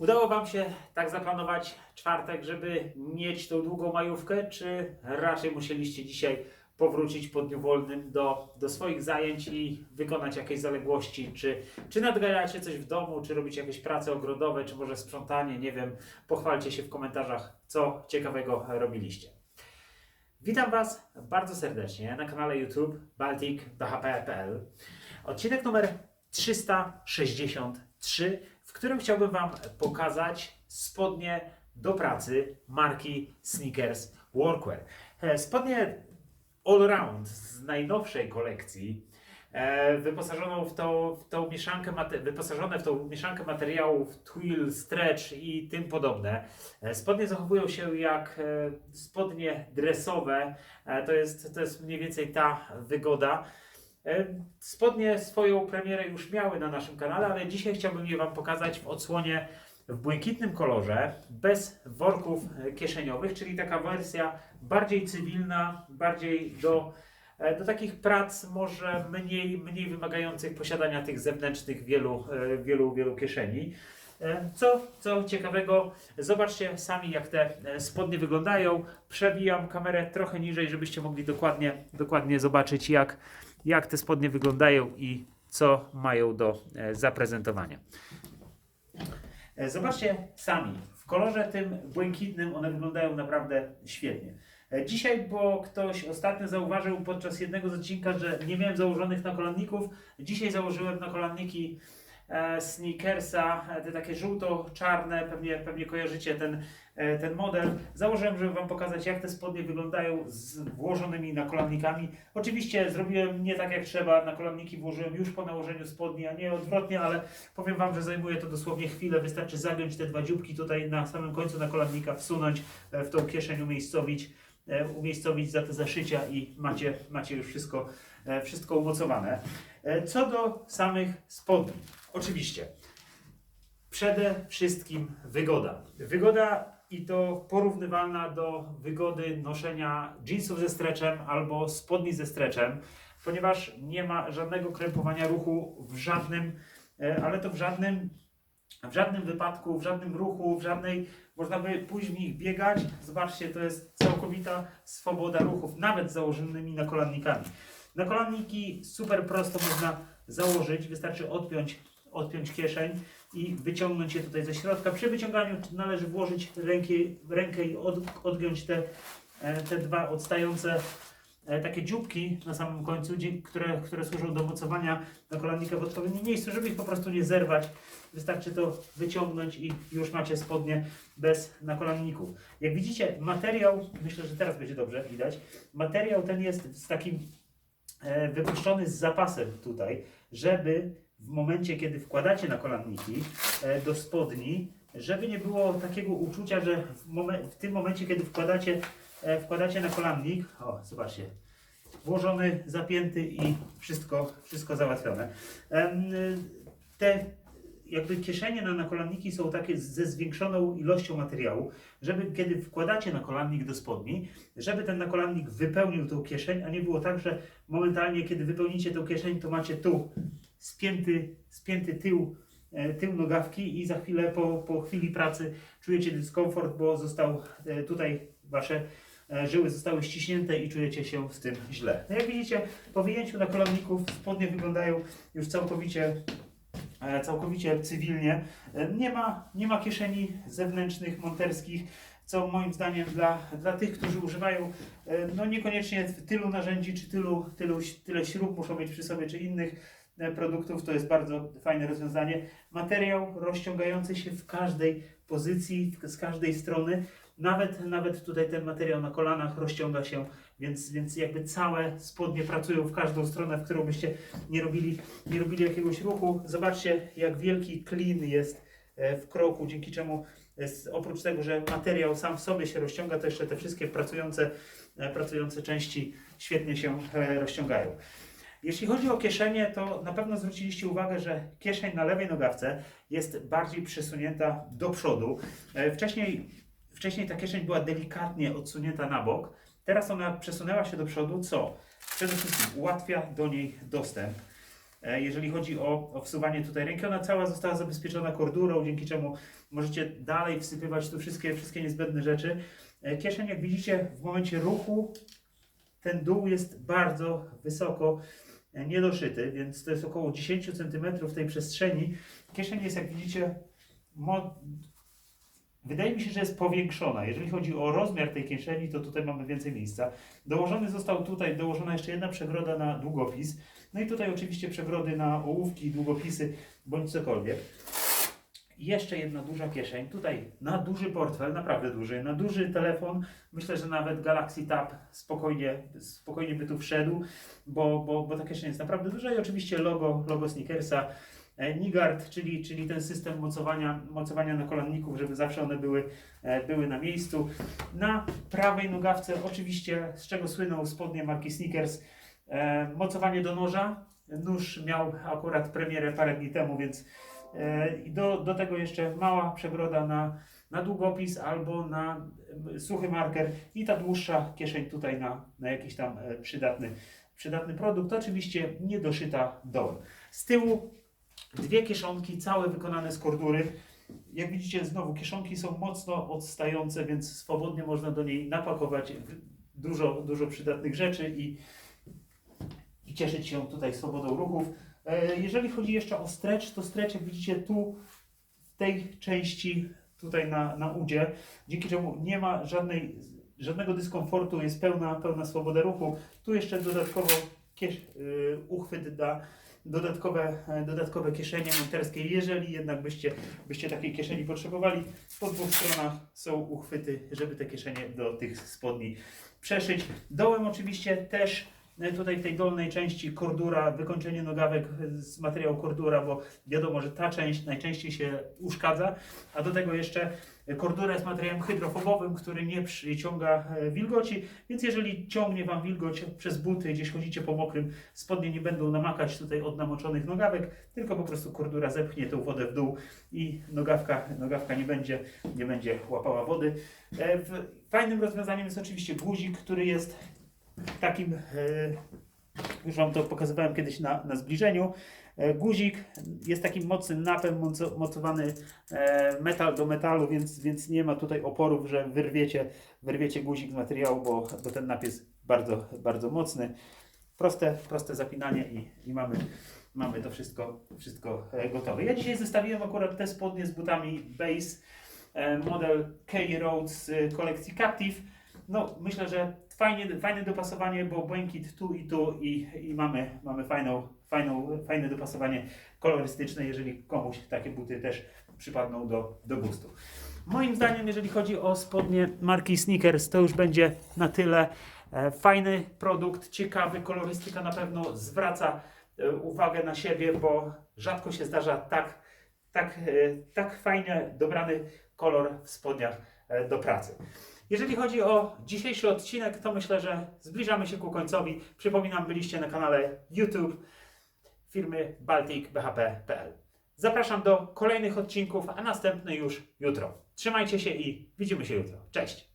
Udało Wam się tak zaplanować czwartek, żeby mieć tą długą majówkę, czy raczej musieliście dzisiaj powrócić po dniu wolnym do, do swoich zajęć i wykonać jakieś zaległości, czy, czy coś w domu, czy robicie jakieś prace ogrodowe, czy może sprzątanie, nie wiem, pochwalcie się w komentarzach, co ciekawego robiliście. Witam Was bardzo serdecznie na kanale YouTube balticbhp.pl. Odcinek numer 363, w którym chciałbym Wam pokazać spodnie do pracy marki Sneakers Workwear. E, Spodnie all round z najnowszej kolekcji, e, wyposażoną w tą, w tą mieszankę, wyposażone w tą mieszankę materiałów twill, stretch i tym podobne. E, Spodnie zachowują się jak spodnie dresowe, to jest, to jest mniej więcej ta wygoda. E, Spodnie swoją premierę już miały na naszym kanale, ale dzisiaj chciałbym je Wam pokazać w odsłonie w błękitnym kolorze, bez worków e, kieszeniowych, czyli taka wersja bardziej cywilna, bardziej do, e, do takich prac może mniej, mniej wymagających posiadania tych zewnętrznych wielu, wielu, wielu kieszeni. Co, co ciekawego, zobaczcie sami jak te spodnie wyglądają. Przewijam kamerę trochę niżej, żebyście mogli dokładnie, dokładnie zobaczyć jak, jak te spodnie wyglądają i co mają do e, zaprezentowania. E, Zobaczcie sami, w kolorze tym błękitnym one wyglądają naprawdę świetnie. E, Dzisiaj, bo ktoś ostatnio zauważył podczas jednego z odcinka, że nie miałem założonych nakolannników, dzisiaj założyłem nakolanniki Sneakersa, e, te takie żółto-czarne, pewnie, pewnie kojarzycie ten, e, ten model. Założyłem, żeby Wam pokazać, jak te spodnie wyglądają z włożonymi nakolannikami. Oczywiście zrobiłem nie tak jak trzeba, nakolanniki włożyłem już po nałożeniu spodni, a nie odwrotnie, ale powiem Wam, że zajmuje to dosłownie chwilę. Wystarczy zagiąć te dwa dzióbki tutaj na samym końcu nakolannika, wsunąć e, w tą kieszeń, umiejscowić, e, umiejscowić za te zaszycia i macie, macie już wszystko, e, wszystko umocowane. E, Co do samych spodni, oczywiście. Przede wszystkim wygoda. Wygoda i to porównywalna do wygody noszenia jeansów ze stretchem albo spodni ze stretchem, ponieważ nie ma żadnego krępowania ruchu w żadnym, e, ale to w żadnym, w żadnym wypadku, w żadnym ruchu, w żadnej, można by pójść w nich biegać. Zobaczcie, to jest całkowita swoboda ruchów, nawet z założonymi nakolannikami. Nakolanniki super prosto można założyć, wystarczy odpiąć, odpiąć kieszeń i wyciągnąć je tutaj ze środka. Przy wyciąganiu należy włożyć rękę, rękę i od, odgiąć te, e, te dwa odstające takie dzióbki na samym końcu, które, które służą do mocowania nakolannika w odpowiednim miejscu, żeby ich po prostu nie zerwać. Wystarczy to wyciągnąć i już macie spodnie bez nakolanników. Jak widzicie, materiał, myślę, że teraz będzie dobrze widać, materiał ten jest z takim e, wypuszczony z zapasem tutaj, żeby w momencie, kiedy wkładacie nakolanniki e, do spodni, żeby nie było takiego uczucia, że w, w tym momencie, kiedy wkładacie, e, wkładacie nakolannik, o zobaczcie, włożony, zapięty i wszystko, wszystko załatwione. Te jakby kieszenie na nakolanniki są takie ze zwiększoną ilością materiału, żeby kiedy wkładacie nakolannik do spodni, żeby ten nakolannik wypełnił tą kieszeń, a nie było tak, że momentalnie kiedy wypełnicie tą kieszeń, to macie tu spięty, spięty tył, e, tył nogawki i za chwilę po, po chwili pracy czujecie dyskomfort, bo został e, tutaj wasze żyły zostały ściśnięte i czujecie się z tym źle. No jak widzicie, po wyjęciu nakolanników spodnie wyglądają już całkowicie e, całkowicie cywilnie. E, Nie ma, nie ma kieszeni zewnętrznych, monterskich, co moim zdaniem dla, dla tych, którzy używają e, no niekoniecznie tylu narzędzi, czy tylu, tylu, tyle śrub muszą mieć przy sobie, czy innych e, produktów, to jest bardzo fajne rozwiązanie. Materiał rozciągający się w każdej pozycji, w- z każdej strony. Nawet, nawet tutaj ten materiał na kolanach rozciąga się, więc, więc jakby całe spodnie pracują w każdą stronę, w którą byście nie robili, nie robili jakiegoś ruchu. Zobaczcie, jak wielki klin jest e, w kroku, dzięki czemu jest, oprócz tego, że materiał sam w sobie się rozciąga, to jeszcze te wszystkie pracujące, e, pracujące części świetnie się e, rozciągają. Jeśli chodzi o kieszenie, to na pewno zwróciliście uwagę, że kieszeń na lewej nogawce jest bardziej przesunięta do przodu. E, Wcześniej, wcześniej ta kieszeń była delikatnie odsunięta na bok, teraz ona przesunęła się do przodu, co przede wszystkim ułatwia do niej dostęp. E, Jeżeli chodzi o, o wsuwanie tutaj ręki, ona cała została zabezpieczona kordurą, dzięki czemu możecie dalej wsypywać tu wszystkie, wszystkie niezbędne rzeczy. E, Kieszeń, jak widzicie, w momencie ruchu ten dół jest bardzo wysoko e, niedoszyty, więc to jest około 10 cm tej przestrzeni. Kieszeń jest, jak widzicie, wydaje mi się, że jest powiększona. Jeżeli chodzi o rozmiar tej kieszeni, to tutaj mamy więcej miejsca. Dołożony został tutaj, dołożona jeszcze jedna przegroda na długopis. No i tutaj oczywiście przegrody na ołówki, długopisy bądź cokolwiek. Jeszcze jedna duża kieszeń, tutaj na duży portfel, naprawdę duży, na duży telefon. Myślę, że nawet Galaxy Tab spokojnie, spokojnie by tu wszedł, bo, bo, bo ta kieszeń jest naprawdę duża i oczywiście logo, logo Snickersa. E, Nigard, czyli, czyli ten system mocowania, mocowania nakolanników, żeby zawsze one były, e, były na miejscu. Na prawej nogawce oczywiście, z czego słyną spodnie marki Snickers, e, mocowanie do noża. Nóż miał akurat premierę parę dni temu, więc do, do tego jeszcze mała przegroda na, na długopis albo na suchy marker i ta dłuższa kieszeń tutaj na, na jakiś tam przydatny, przydatny produkt. Oczywiście nie doszyta dołem. Z tyłu dwie kieszonki, całe wykonane z kordury. Jak widzicie, znowu kieszonki są mocno odstające, więc swobodnie można do niej napakować dużo, dużo przydatnych rzeczy i, i cieszyć się tutaj swobodą ruchów. E, Jeżeli chodzi jeszcze o stretch, to stretch, jak widzicie tu w tej części tutaj na, na udzie, dzięki czemu nie ma żadnej, żadnego dyskomfortu, jest pełna, pełna swoboda ruchu. Tu jeszcze dodatkowo kiesz, y, uchwyt da dodatkowe, e, dodatkowe kieszenie monterskie, jeżeli jednak byście, byście takiej kieszeni potrzebowali. Po dwóch stronach są uchwyty, żeby te kieszenie do tych spodni przeszyć. Dołem oczywiście też e, tutaj w tej dolnej części kordura, wykończenie nogawek z materiału kordura, bo wiadomo, że ta część najczęściej się uszkadza, a do tego jeszcze kordura jest materiałem hydrofobowym, który nie przyciąga e, wilgoci, więc jeżeli ciągnie Wam wilgoć przez buty, gdzieś chodzicie po mokrym, spodnie nie będą namakać tutaj od namoczonych nogawek, tylko po prostu kordura zepchnie tą wodę w dół i nogawka, nogawka nie będzie, nie będzie łapała wody. E, Fajnym rozwiązaniem jest oczywiście guzik, który jest takim, e, już Wam to pokazywałem kiedyś na, na zbliżeniu. E, Guzik jest takim mocnym napem moco- mocowany e, metal do metalu, więc, więc nie ma tutaj oporów, że wyrwiecie, wyrwiecie guzik z materiału, bo, bo ten nap jest bardzo, bardzo mocny. Proste, proste zapinanie i, i mamy, mamy to wszystko, wszystko e, gotowe. Ja dzisiaj zestawiłem akurat te spodnie z butami Base model K Road z kolekcji Captive. No, myślę, że fajnie, fajne dopasowanie, bo błękit tu i tu i, i mamy, mamy fajną, fajną, fajne dopasowanie kolorystyczne, jeżeli komuś takie buty też przypadną do, do gustu. Moim zdaniem, jeżeli chodzi o spodnie marki Sneakers, to już będzie na tyle. E, Fajny produkt, ciekawy, kolorystyka na pewno zwraca e, uwagę na siebie, bo rzadko się zdarza tak, tak, e, tak fajnie dobrany kolor w spodniach do pracy. Jeżeli chodzi o dzisiejszy odcinek, to myślę, że zbliżamy się ku końcowi. Przypominam, byliście na kanale YouTube firmy balticbhp.pl. Zapraszam do kolejnych odcinków, a następny już jutro. Trzymajcie się i widzimy się jutro. Cześć!